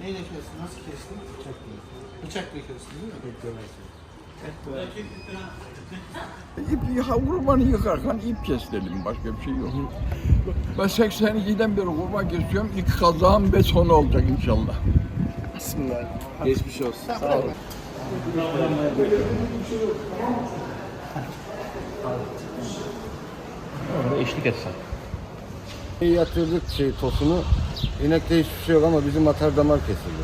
Neyle kestin? Nasıl kestin? Bıçakla. Bıçakla kestin değil mi? İp, ha, kurbanı yıkarken ip kes dedim. Başka bir şey yok. Ben 82'den beri kurban kesiyorum. İlk kazağım beton olacak inşallah. Bismillah. Geçmiş olsun. Sağ olun. Orada eşlik etsen. Yatırdık şey tosunu. İnekte hiçbir şey yok ama bizim atar damar kesildi.